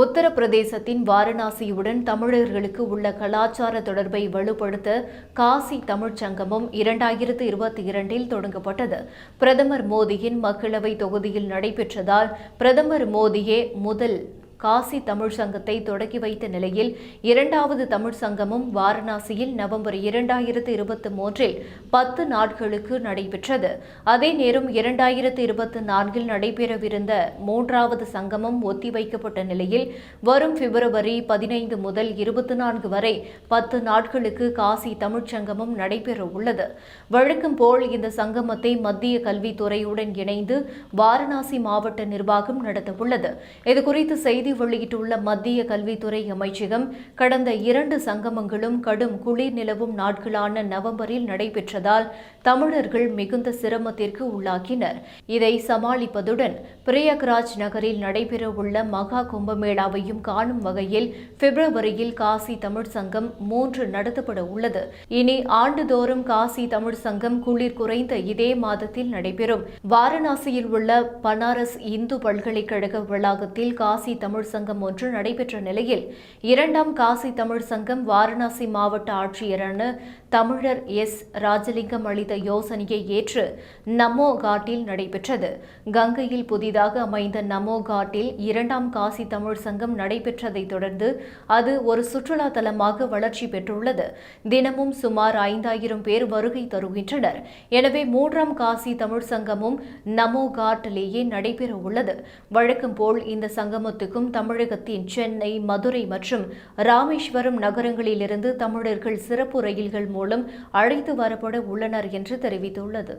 உத்தரப்பிரதேசத்தின் வாரணாசியுடன் தமிழர்களுக்கு உள்ள கலாச்சார தொடர்பை வலுப்படுத்த காசி தமிழ்ச் சங்கமம் இரண்டாயிரத்து இருபத்தி இரண்டில் தொடங்கப்பட்டது. பிரதமர் மோடியின் மக்களவை தொகுதியில் நடைபெற்றதால் பிரதமர் மோடியே முதல் காசி தமிழ் சங்கத்தை தொடக்கி வைத்த நிலையில் இரண்டாவது தமிழ் சங்கமும் வாரணாசியில் நவம்பர் இரண்டாயிரத்து இருபத்தி மூன்றில் பத்து நாட்களுக்கு நடைபெற்றது. அதே நேரம் இரண்டாயிரத்து இருபத்தி நான்கில் நடைபெறவிருந்த மூன்றாவது சங்கமம் ஒத்திவைக்கப்பட்ட நிலையில் வரும் பிப்ரவரி பதினைந்து முதல் இருபத்தி நான்கு வரை பத்து நாட்களுக்கு காசி தமிழ்ச் சங்கமும் நடைபெற உள்ளது. வழக்கம் போல் இந்த சங்கமத்தை மத்திய கல்வித்துறையுடன் இணைந்து வாரணாசி மாவட்ட நிர்வாகம் நடத்தவுள்ளது. இதுகுறித்து செய்தி செய்தி வெளியிட்டுள்ள மத்திய கல்வித்துறை அமைச்சகம் கடந்த இரண்டு சங்கமங்களும் கடும் குளிர் நிலவும் நாட்களான நவம்பரில் நடைபெற்றதால் தமிழர்கள் மிகுந்த சிரமத்திற்கு உள்ளாக்கினர். இதை சமாளிப்பதுடன் பிரயாக்ராஜ் நகரில் நடைபெறவுள்ள மகா கும்பமேளாவையும் காணும் வகையில் பிப்ரவரியில் காசி தமிழ் சங்கம் மூன்று நடத்தப்பட உள்ளது. இனி ஆண்டுதோறும் காசி தமிழ் சங்கம் குளிர் குறைந்த இதே மாதத்தில் நடைபெறும். வாரணாசியில் உள்ள பனாரஸ் இந்து பல்கலைக்கழக வளாகத்தில் காசி தமிழ் தமிழ் சங்கம் ஒன்று நடைபெற்ற நிலையில் இரண்டாம் காசி தமிழ் சங்கம் வாரணாசி மாவட்ட ஆட்சியரான தமிழர் எஸ். ராஜலிங்கம் அளித்த யோசனையை ஏற்று நமோ காட்டில் நடைபெற்றது. கங்கையில் புதிதாக அமைந்த நமோ காட்டில் இரண்டாம் காசி தமிழ் சங்கம் நடைபெற்றதை தொடர்ந்து அது ஒரு சுற்றுலா தலமாக வளர்ச்சி பெற்றுள்ளது. தினமும் சுமார் ஐந்தாயிரம் பேர் வருகை தருகின்றனர். எனவே மூன்றாம் காசி தமிழ் சங்கமும் நமோ காட்டிலேயே நடைபெற உள்ளது. வழக்கம் போல் இந்த சங்கமத்துக்கும் தமிழகத்தின் சென்னை மதுரை மற்றும் ராமேஸ்வரம் நகரங்களிலிருந்து தமிழர்கள் சிறப்பு ரயில்கள் மூலம் அழைத்து வரப்பட உள்ளனர் என்று தெரிவித்துள்ளது.